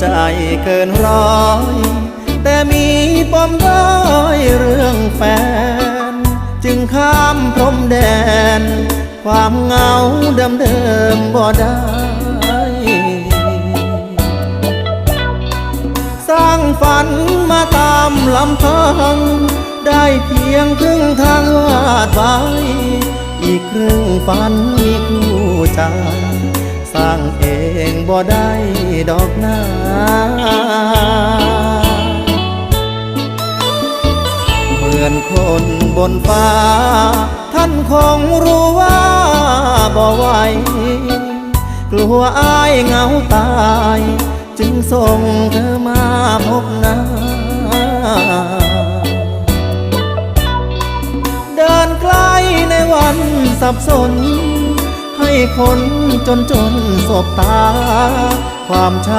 ใจเกินร้อย แต่มีปมด้อยเรื่องแฟน จึงข้ามพรมแดน ความเหงาเดิมเดิมบ่ได้สร้างฝันมาตามลำพัง ได้เพียงครึ่งทางวาดไว้ อีกครึ่งฝันมีคู่ใจ สร้างเองบ่ได้ดอกนาเหมือนคนบนฟ้า ท่านคงรู้ว่าบ่ไหวกลัวอายเหงาตาย จึงส่งเธอมาพบหน้าเดินใกล้ในวันสับสน ให้คนจนจนสบตา ความช้